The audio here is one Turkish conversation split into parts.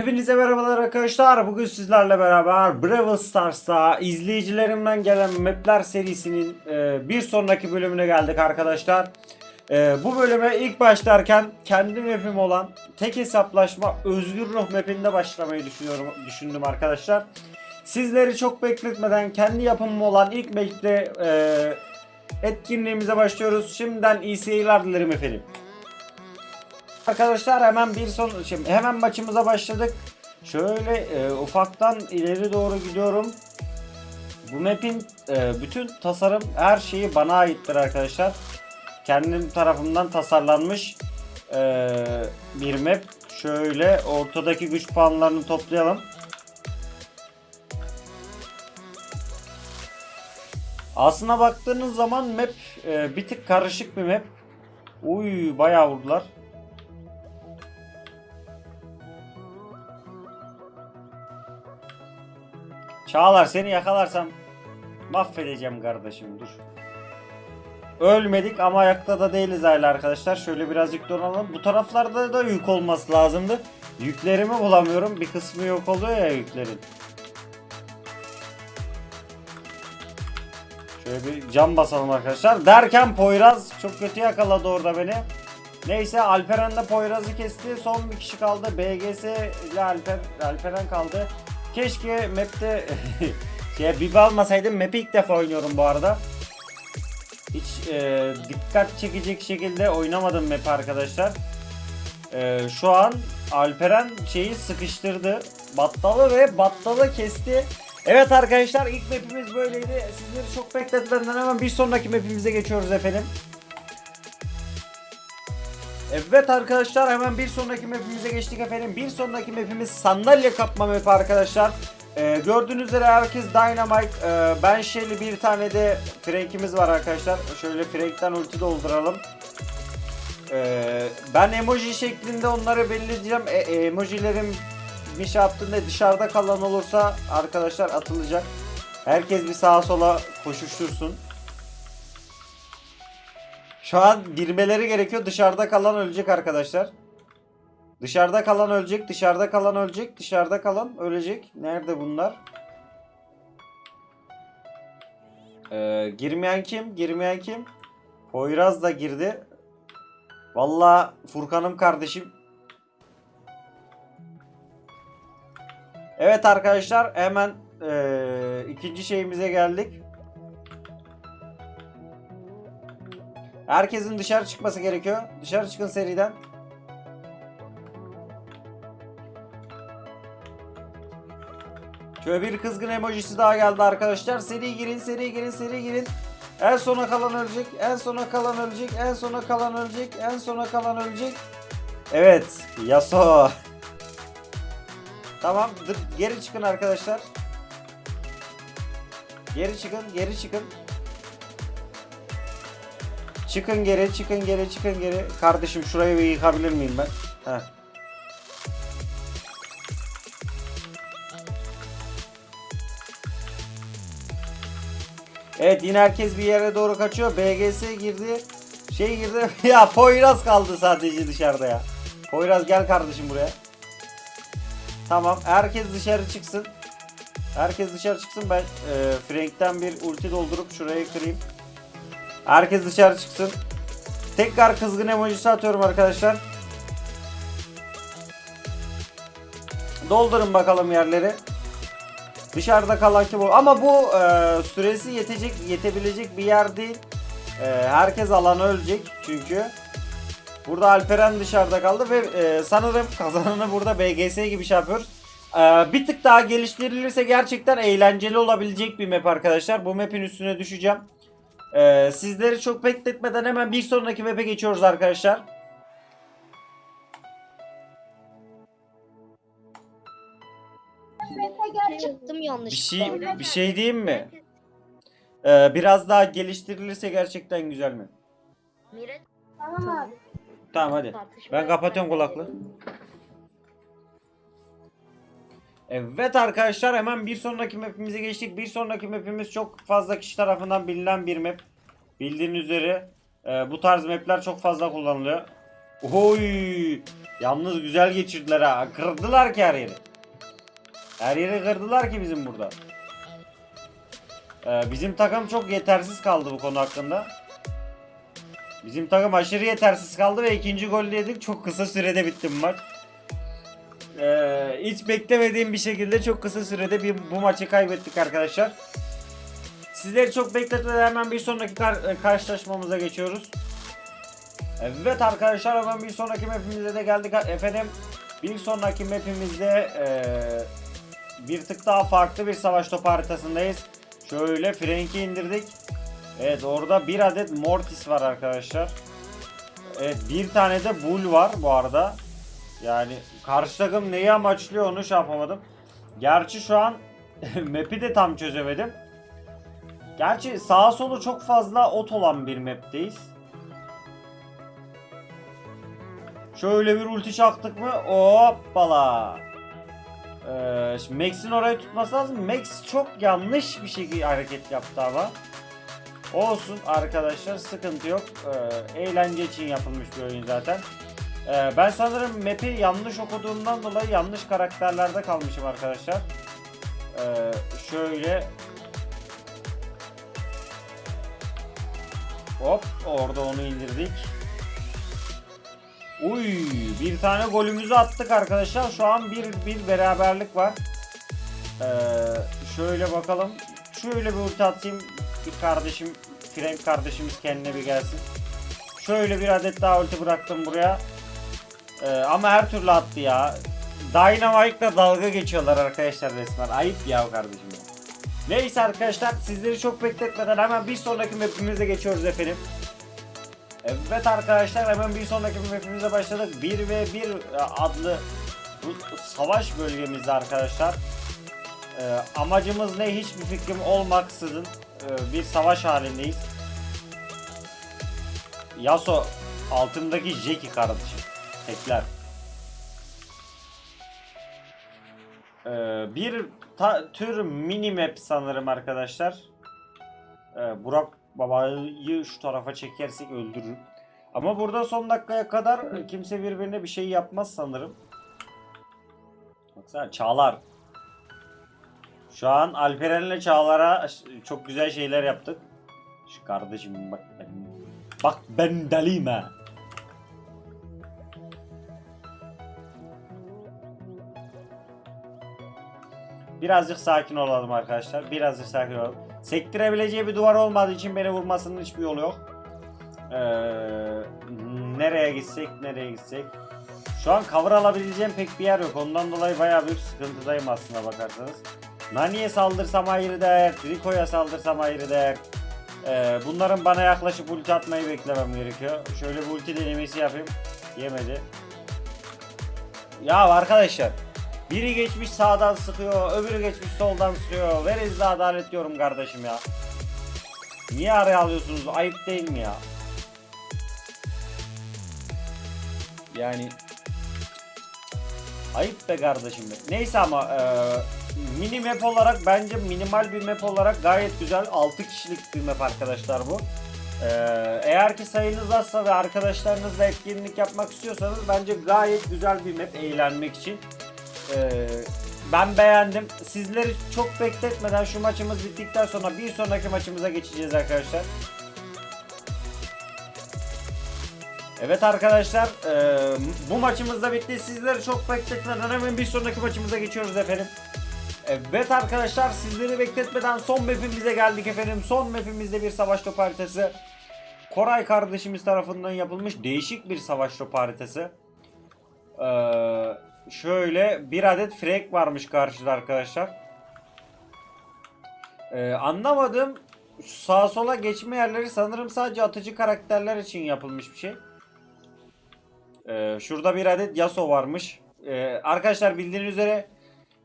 Hepinize merhabalar arkadaşlar. Bugün sizlerle beraber Brawl Stars'ta izleyicilerimden gelen mapler serisinin e, bir sonraki bölümüne geldik arkadaşlar. E, bu bölüme ilk başlarken kendi mapim olan tek hesaplaşma Özgür Ruh mapinde başlamayı düşünüyorum düşündüm arkadaşlar. Sizleri çok bekletmeden kendi yapımım olan ilk map'te e, etkinliğimize başlıyoruz. Şimdiden iyi seyirler dilerim efendim. Arkadaşlar hemen bir son şimdi hemen maçımıza başladık. Şöyle e, ufaktan ileri doğru gidiyorum. Bu map'in e, bütün tasarım her şeyi bana aittir arkadaşlar. Kendim tarafımdan tasarlanmış e, bir map. Şöyle ortadaki güç puanlarını toplayalım. Aslına baktığınız zaman map e, bir tık karışık bir map. Uy bayağı vurdular. Çağlar seni yakalarsam mahvedeceğim kardeşim dur. Ölmedik ama ayakta da değiliz hala arkadaşlar. Şöyle birazcık donalım. Bu taraflarda da yük olması lazımdı. Yüklerimi bulamıyorum. Bir kısmı yok oluyor ya yüklerin. Şöyle bir cam basalım arkadaşlar. Derken Poyraz çok kötü yakaladı orada beni. Neyse Alperen de Poyraz'ı kesti. Son bir kişi kaldı. BGS ile Alper, Alperen kaldı. Keşke map'te şey bir almasaydım. Map'i ilk defa oynuyorum bu arada. Hiç e, dikkat çekecek şekilde oynamadım map arkadaşlar. E, şu an Alperen şeyi sıkıştırdı. Battalı ve battalı kesti. Evet arkadaşlar ilk map'imiz böyleydi. Sizleri çok bekletmeden hemen bir sonraki map'imize geçiyoruz efendim. Evet arkadaşlar hemen bir sonraki map'imize geçtik efendim. Bir sonraki map'imiz sandalye kapma map arkadaşlar. Ee, gördüğünüz üzere herkes Dynamite. Ee, ben Shelly bir tane de Frank'imiz var arkadaşlar. Şöyle Frank'ten ulti dolduralım. Ee, ben emoji şeklinde onları belirleyeceğim. E, e, emojilerim bir şey yaptığında dışarıda kalan olursa arkadaşlar atılacak. Herkes bir sağa sola koşuştursun. Şu an girmeleri gerekiyor. Dışarıda kalan ölecek arkadaşlar. Dışarıda kalan ölecek, dışarıda kalan ölecek, dışarıda kalan ölecek. Nerede bunlar? Ee, girmeyen kim? Girmeyen kim? Poyraz da girdi. Vallahi Furkan'ım kardeşim. Evet arkadaşlar hemen ee, ikinci şeyimize geldik. Herkesin dışarı çıkması gerekiyor. Dışarı çıkın seriden. Şöyle bir kızgın emojisi daha geldi arkadaşlar. Seri girin, seri girin, seri girin. En sona kalan ölecek, en sona kalan ölecek, en sona kalan ölecek, en sona kalan ölecek. Evet, Yasuo. Tamam, geri çıkın arkadaşlar. Geri çıkın, geri çıkın. Çıkın geri, çıkın geri, çıkın geri. Kardeşim şurayı bir yıkabilir miyim ben? Heh. Evet yine herkes bir yere doğru kaçıyor. BGS girdi. Şey girdi. ya Poyraz kaldı sadece dışarıda ya. Poyraz gel kardeşim buraya. Tamam herkes dışarı çıksın. Herkes dışarı çıksın. Ben e, Frank'ten bir ulti doldurup şurayı kırayım. Herkes dışarı çıksın. Tekrar kızgın emojisi atıyorum arkadaşlar. Doldurun bakalım yerleri. Dışarıda kalan kim o? Ama bu e, süresi yetecek, yetebilecek bir yer değil. E, herkes alanı ölecek çünkü. Burada Alperen dışarıda kaldı ve e, sanırım kazananı burada BGS gibi şey yapıyoruz. E, bir tık daha geliştirilirse gerçekten eğlenceli olabilecek bir map arkadaşlar. Bu map'in üstüne düşeceğim. E, sizleri çok bekletmeden hemen bir sonraki map'e geçiyoruz arkadaşlar. Çıktım Bir yanlışlıkla. şey bir şey diyeyim mi? E, biraz daha geliştirilirse gerçekten güzel mi? Mire Tamam abi. Tamam hadi. Ben kapatıyorum kulaklığı. Evet arkadaşlar hemen bir sonraki mapimize geçtik. Bir sonraki mapimiz çok fazla kişi tarafından bilinen bir map. Bildiğiniz üzere e, bu tarz mapler çok fazla kullanılıyor. Oy! Yalnız güzel geçirdiler ha. Kırdılar ki her yeri. Her yeri kırdılar ki bizim burada. Ee, bizim takım çok yetersiz kaldı bu konu hakkında. Bizim takım aşırı yetersiz kaldı ve ikinci golü yedik. Çok kısa sürede bitti bu maç. Ee, hiç beklemediğim bir şekilde çok kısa sürede bir, bu maçı kaybettik arkadaşlar. Sizleri çok bekletmeden hemen bir sonraki kar- e, karşılaşmamıza geçiyoruz. Evet arkadaşlar hemen bir sonraki mapimize de geldik. Efendim bir sonraki mapimizde eee, bir tık daha farklı bir savaş topu haritasındayız. Şöyle Frank'i indirdik. Evet orada bir adet Mortis var arkadaşlar. Evet bir tane de Bull var bu arada. Yani karşı takım neyi amaçlıyor onu şey yapamadım. Gerçi şu an map'i de tam çözemedim. Gerçi sağa solu çok fazla ot olan bir map'teyiz. Şöyle bir ulti çaktık mı? Hoppala. Ee, şimdi Max'in orayı tutması lazım. Max çok yanlış bir şekilde hareket yaptı ama. Olsun arkadaşlar sıkıntı yok. Ee, eğlence için yapılmış bir oyun zaten. Ee, ben sanırım map'i yanlış okuduğumdan dolayı yanlış karakterlerde kalmışım arkadaşlar. Ee, şöyle Hop orada onu indirdik. Uy bir tane golümüzü attık arkadaşlar. Şu an bir, bir beraberlik var. Ee, şöyle bakalım. Şöyle bir ulti atayım. Bir kardeşim Frank kardeşimiz kendine bir gelsin. Şöyle bir adet daha ulti bıraktım buraya. Ee, ama her türlü attı ya. Dynamite'la dalga geçiyorlar arkadaşlar resmen. Ayıp ya kardeşim. Neyse arkadaşlar sizleri çok bekletmeden hemen bir sonraki mapimize geçiyoruz efendim. Evet arkadaşlar hemen bir sonraki mapimize başladık. 1 ve 1 adlı bu savaş bölgemizde arkadaşlar. Ee, amacımız ne hiçbir fikrim olmaksızın e, bir savaş halindeyiz. Yasuo altındaki Jeki kardeşim. Tekler. Ee, bir tür mini map sanırım arkadaşlar. Ee, Burak babayı şu tarafa çekersek öldürür. Ama burada son dakikaya kadar kimse birbirine bir şey yapmaz sanırım. Baksana Çağlar. Şu an Alperen'le Çağlar'a çok güzel şeyler yaptık. Şu kardeşim bak ben bak ben deliyim ha. Birazcık sakin olalım arkadaşlar. Birazcık sakin olalım. Sektirebileceği bir duvar olmadığı için beni vurmasının hiçbir yolu yok. Ee, nereye gitsek, nereye gitsek. Şu an cover alabileceğim pek bir yer yok. Ondan dolayı bayağı büyük sıkıntıdayım aslında bakarsanız. Nani'ye saldırsam ayrı dert, Rico'ya saldırsam ayrı dert. Ee, bunların bana yaklaşıp ulti atmayı beklemem gerekiyor. Şöyle bir ulti denemesi yapayım. Yemedi. Ya arkadaşlar. Biri geçmiş sağdan sıkıyor, öbürü geçmiş soldan sıkıyor. Ver izle adalet diyorum kardeşim ya. Niye araya alıyorsunuz? Ayıp değil mi ya? Yani ayıp be kardeşim. Neyse ama e, mini map olarak bence minimal bir map olarak gayet güzel. 6 kişilik bir map arkadaşlar bu. E, eğer ki sayınız azsa ve arkadaşlarınızla etkinlik yapmak istiyorsanız bence gayet güzel bir map eğlenmek için. Ee, ben beğendim. Sizleri çok bekletmeden şu maçımız bittikten sonra bir sonraki maçımıza geçeceğiz arkadaşlar. Evet arkadaşlar e, bu maçımız da bitti. Sizleri çok bekletmeden hemen bir sonraki maçımıza geçiyoruz efendim. Evet arkadaşlar sizleri bekletmeden son mapimize geldik efendim. Son mapimizde bir savaş topu haritası. Koray kardeşimiz tarafından yapılmış değişik bir savaş topu haritası. Eee şöyle bir adet frag varmış karşıda arkadaşlar. Ee, anlamadım. Sağa sola geçme yerleri sanırım sadece atıcı karakterler için yapılmış bir şey. Ee, şurada bir adet Yasuo varmış. Ee, arkadaşlar bildiğiniz üzere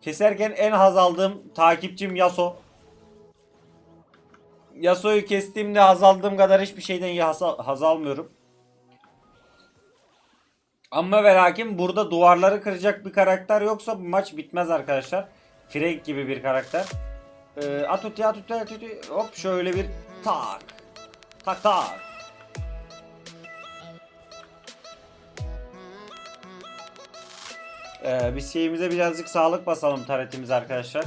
keserken en haz aldığım takipçim Yasuo. Yasuo'yu kestiğimde haz aldığım kadar hiçbir şeyden haz, haz almıyorum. Ama ve lakin burada duvarları kıracak bir karakter yoksa maç bitmez arkadaşlar. Frank gibi bir karakter. Ee, at uti at uti at uti. Hop şöyle bir tak. Tak tak. Ee, biz şeyimize birazcık sağlık basalım taretimize arkadaşlar.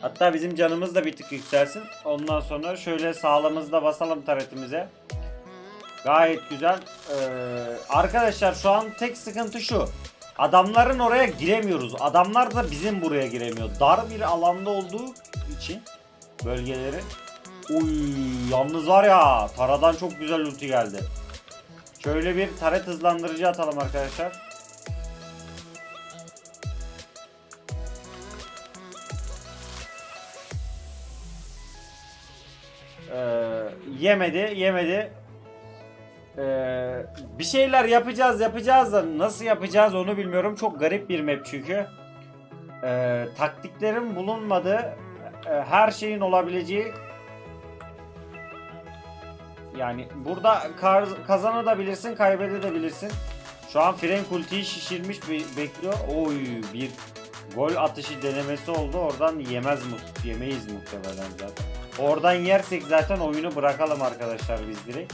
Hatta bizim canımız da bir tık yükselsin. Ondan sonra şöyle sağlığımızı da basalım taretimize. Gayet güzel. Ee, arkadaşlar şu an tek sıkıntı şu. Adamların oraya giremiyoruz. Adamlar da bizim buraya giremiyor. Dar bir alanda olduğu için bölgeleri. Uy, yalnız var ya taradan çok güzel ulti geldi. Şöyle bir taret hızlandırıcı atalım arkadaşlar. Ee, yemedi, yemedi. Ee, bir şeyler yapacağız, yapacağız da nasıl yapacağız onu bilmiyorum. Çok garip bir map çünkü. Ee, taktiklerin bulunmadığı, e, her şeyin olabileceği yani burada kazanabilirsin, kaybedebilirsin. Şu an Frank ultiyi şişirmiş be- bekliyor. Oy bir gol atışı denemesi oldu. Oradan yemez mu? Yemeyiz muhtemelen zaten. Oradan yersek zaten oyunu bırakalım arkadaşlar biz direkt.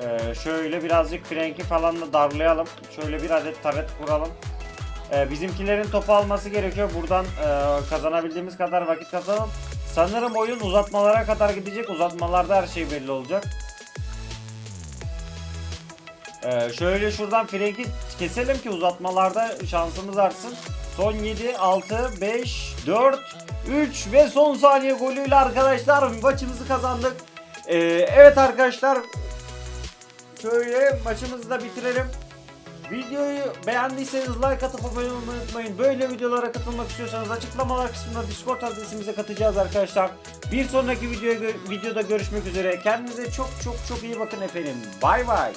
Ee, şöyle birazcık Frank'i falan da darlayalım. Şöyle bir adet taret kuralım. Ee, bizimkilerin topu alması gerekiyor. Buradan e, kazanabildiğimiz kadar vakit kazanalım. Sanırım oyun uzatmalara kadar gidecek. Uzatmalarda her şey belli olacak. Ee, şöyle şuradan Frank'i keselim ki uzatmalarda şansımız artsın. Son 7, 6, 5, 4, 3 ve son saniye golüyle arkadaşlar maçımızı kazandık. Ee, evet arkadaşlar şöyle maçımızı da bitirelim. Videoyu beğendiyseniz like atıp abone olmayı unutmayın. Böyle videolara katılmak istiyorsanız açıklamalar kısmında Discord adresimize katacağız arkadaşlar. Bir sonraki videoya, videoda görüşmek üzere. Kendinize çok çok çok iyi bakın efendim. Bay bay.